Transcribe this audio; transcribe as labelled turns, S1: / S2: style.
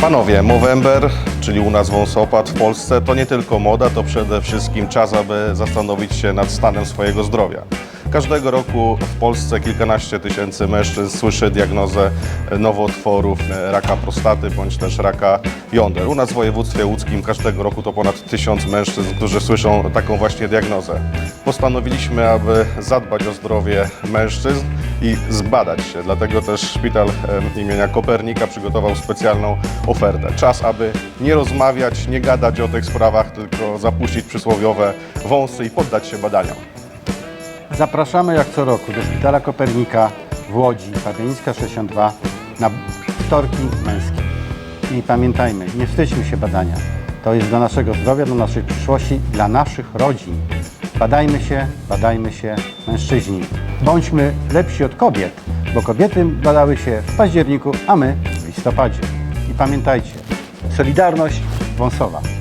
S1: Panowie, Movember, czyli u nas wąsopad w Polsce, to nie tylko moda, to przede wszystkim czas, aby zastanowić się nad stanem swojego zdrowia. Każdego roku w Polsce kilkanaście tysięcy mężczyzn słyszy diagnozę nowotworów raka prostaty bądź też raka jąder. U nas w województwie łódzkim każdego roku to ponad tysiąc mężczyzn, którzy słyszą taką właśnie diagnozę. Postanowiliśmy, aby zadbać o zdrowie mężczyzn i zbadać się. Dlatego też szpital imienia Kopernika przygotował specjalną ofertę. Czas, aby nie rozmawiać, nie gadać o tych sprawach, tylko zapuścić przysłowiowe wąsy i poddać się badaniom.
S2: Zapraszamy jak co roku do Szpitala Kopernika w Łodzi, Fabianicka 62 na wtorki męskie. I pamiętajmy, nie wstydźmy się badania. To jest dla naszego zdrowia, dla naszej przyszłości, dla naszych rodzin. Badajmy się, badajmy się, mężczyźni. Bądźmy lepsi od kobiet, bo kobiety badały się w październiku, a my w listopadzie. I pamiętajcie, Solidarność Wąsowa.